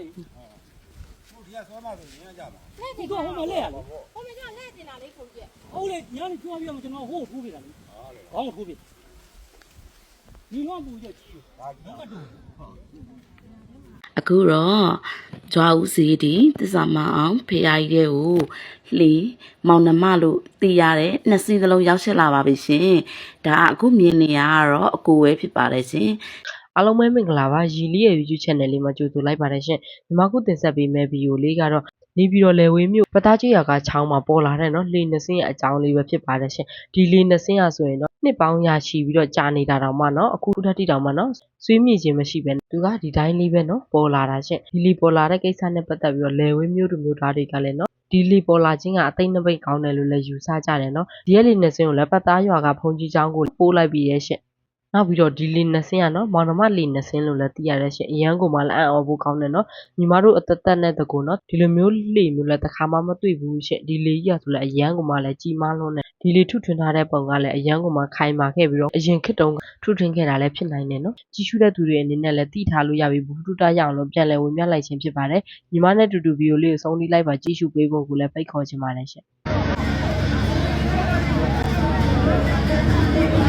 လေဒီကစောမဆိုရင်းကြပါလက်ဒီတင်တော့ဟိုမှာလဲရလေဟိုမကလက်တင်တာလေးခုံပြက်ဟုတ်လေညနေကျွမ်းပြမကျွန်တော်ဟိုထိုးပြတာလေခေါင်းထိုးပြဒီတော့ပူကြကြီးဒါကြီးကတူအခုတော့ကြွားဦးစီးတီတစ္ဆာမအောင်ဖေယားကြီးတဲ့ကိုလှီမောင်နှမလို့သိရတဲ့နှစ်စီးကလုံးရောက်ရှိလာပါပြီရှင်ဒါအခုမြင်နေရတော့အကိုပဲဖြစ်ပါတယ်ရှင် အားလုံးပဲမင်္ဂလာပါရီလီရဲ့ YouTube channel လေးမှာကြိုဆိုလိုက်ပါတယ်ရှင်ဒီမှာခုတင်ဆက်ပေးမယ့်ဗီဒီယိုလေးကတော့နေပြည်တော်လေဝေးမြို့ပသားကျွော်ကချောင်းမှာပေါ်လာတဲ့နော်လေနှစင်းရဲ့အကြောင်းလေးပဲဖြစ်ပါတယ်ရှင်ဒီလေနှစင်းရဆိုရင်တော့နှစ်ပေါင်းရရှိပြီးတော့ကြာနေတာတောင်မှနော်အခုထက်တိတောင်မှနော်ဆွေးမြေ့ခြင်းမရှိပဲသူကဒီတိုင်းလေးပဲနော်ပေါ်လာတာရှင်ဒီလေပေါ်လာတဲ့ကိစ္စနဲ့ပတ်သက်ပြီးတော့လေဝေးမြို့သူမြို့သားတွေကလည်းနော်ဒီလီပေါ်လာခြင်းကအသိနှပိတ်ကောင်းတယ်လို့လည်းယူဆကြတယ်နော်ဒီရဲ့လီနှစင်းကိုလည်းပတ်သားရွာကဖုန်ကြီးချောင်းကိုပို့လိုက်ပြီးရဲ့ရှင် နောက်ပြီးတော့ဒီလီနှစ်စင်းကနော်မောင်နှမလီနှစ်စင်းလို့လည်းသိရတဲ့ရှင်အရန်ကိုမှလည်းအံ့ဩဖို့ကောင်းတယ်နော်ညီမတို့အသက်သက်နဲ့တကူနော်ဒီလိုမျိုးလီမျိုးလည်းတစ်ခါမှမတွေ့ဘူးရှင်ဒီလီကြီးကဆိုလည်းအရန်ကိုမှလည်းကြီးမားလွန်းတယ်ဒီလီထုထွင်ထားတဲ့ပုံကလည်းအရန်ကိုမှခိုင်မာခဲ့ပြီးတော့အရင်ခေတ်တုန်းကထုထွင်ခဲ့တာလည်းဖြစ်နိုင်တယ်နော်ကြီးရှုတဲ့သူတွေအနေနဲ့လည်းသိထားလို့ရပြီဘူးတူတရအောင်လို့ပြန်လဲဝင်မြလိုက်ခြင်းဖြစ်ပါတယ်ညီမနဲ့တူတူဗီဒီယိုလေးကိုဆုံးထိလိုက်ပါကြည့်ရှုပေးဖို့ကိုလည်းဖိတ်ခေါ်ချင်ပါတယ်ရှင်ရ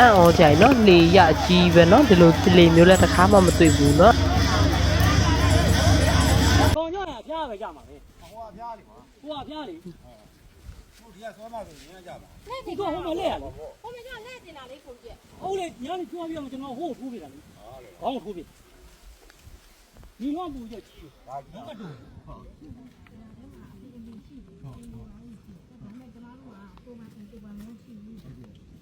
အံ့ဩကြိုင်နော်လေရအကြီးပဲနော်ဒီလိုလေမျိုးလည်းတစ်ခါမှမတွေ့ဘူးနော်ကောင်ကြရဖျားပဲကြမှာပဲဟိုကဖျားနေမှာဟိုကဖျားလေတို့ဒီကစောမဆိုရင်ကြမှာဒီတော့ဟိုမလဲရလေဟိုမကလက်တင်တာလေးခုပြက်ဟုတ်လေညနေကျွမ်းပြအောင်ကျွန်တော်ဟိုထိုးပြတာလေခေါင်းထိုးပြဒီတော့ပူကြကြီးဒါကြီးကတူ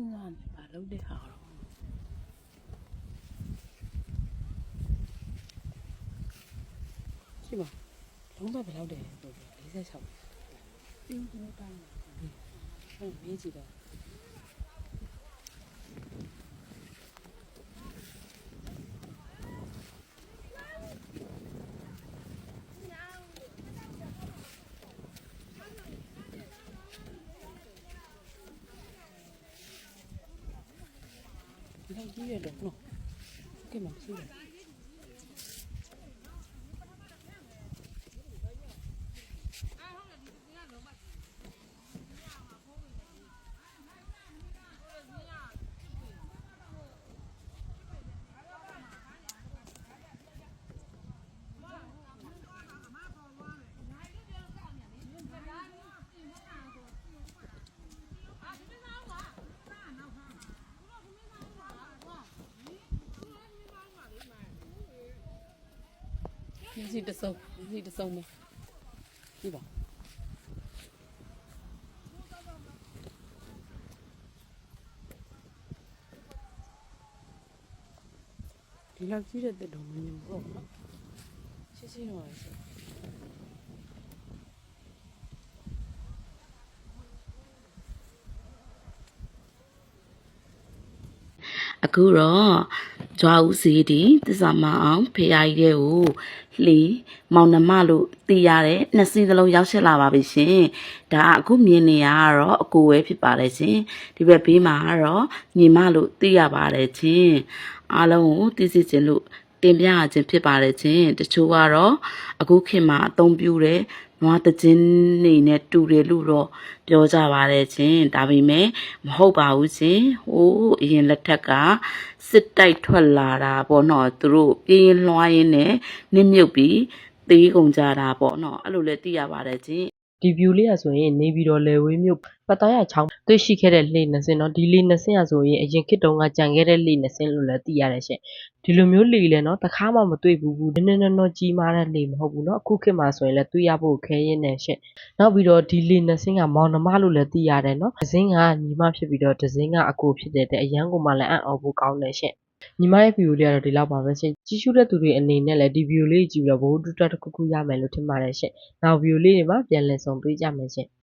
စဉ်းစားနေပါလုံးတဲ့ဟာတော့ရှိပါလုံးပဲဘယ်လောက်တယ်46ပြီးကျွန်တော်တိုင်းဟုတ်မေးကြည့်တော့ ဒီလောက်ကြီးရတော့နော်ကဲမရှိတယ်ဒီ စီတစုံဒီစီတစုံမကြည့်ပါဒီလောက်ကြီးတဲ့တက်တော်မင်းဘူးတော့ရှင်းရှင်းတော့ရစေအခုတော့ ကြွားဦးစီးတီတစ္ဆာမအောင်ဖေယားကြီးတဲ့ကိုလှီမောင်နှမလို့တည်ရတဲ့နှစ်စီးသလုံးရောက်ရှိလာပါပြီရှင်ဒါအခုမြင်နေရတော့အကိုဝဲဖြစ်ပါတယ်ရှင်ဒီဘက်ဘေးမှာကတော့ညီမလို့တည်ရပါတယ်ချင်းအားလုံးကိုသိစေခြင်းလို့တင်ပြရခြင်းဖြစ်ပါတယ်ချင်းတချို့ကတော့အခုခေတ်မှာအသုံးပြုတဲ့ နွားတခြင်းနေနဲ့တူတယ်လို့တော့ပြောကြပါတယ်ချင်းဒါပေမဲ့မဟုတ်ပါဘူးချင်းဟိုးအရင်လက်ထက်ကစစ်တိုက်ထွက်လာတာပေါ့နော်သူတို့ပြင်းရင်လွှားရင်းနဲ့နစ်မြုပ်ပြီးသေးကုန်ကြတာပေါ့နော်အဲ့လိုလဲသိရပါတယ်ချင်း ဒီ view လေးရဆိုရင်နေပြီးတော့လေဝေးမြို့ပတရချောင်းတွေ့ရှိခဲ့တဲ့လှေနှစ်စင်းเนาะဒီလှေနှစ်စင်းရဆိုရင်အရင်ခေတ်တုန်းကကြံခဲ့တဲ့လှေနှစ်စင်းလို့လည်းသိရတယ်ရှင်ဒီလိုမျိုးလှေလဲเนาะတခါမှမတွေ့ဘူးဘူးနည်းနည်းနော်ကြီးမားတဲ့လှေမဟုတ်ဘူးเนาะအခုခေတ်မှာဆိုရင်လည်းတွေ့ရဖို့ခဲရင်းနေရှင်နောက်ပြီးတော့ဒီလှေနှစ်စင်းကမောင်နှမလို့လည်းသိရတယ်เนาะတစ်စင်းကညီမဖြစ်ပြီးတော့တစ်စင်းကအကိုဖြစ်တဲ့တဲ့အရန်ကိုမှလည်းအံ့ဩဖို့ကောင်းတယ်ရှင် ညီမရဲ့ view လေးကတော့ဒီလောက်ပါပဲရှင်ကြီးစုတဲ့သူတွေအနေနဲ့လည်းဒီ view လေးကြည့်ပြီးတော့ဘိုးတူတက်တစ်ခုခုရမယ်လို့ထင်ပါတယ်ရှင်နောက် view လေးတွေမှာပြန်လည်ဆုံတွေ့ကြမယ်ရှင်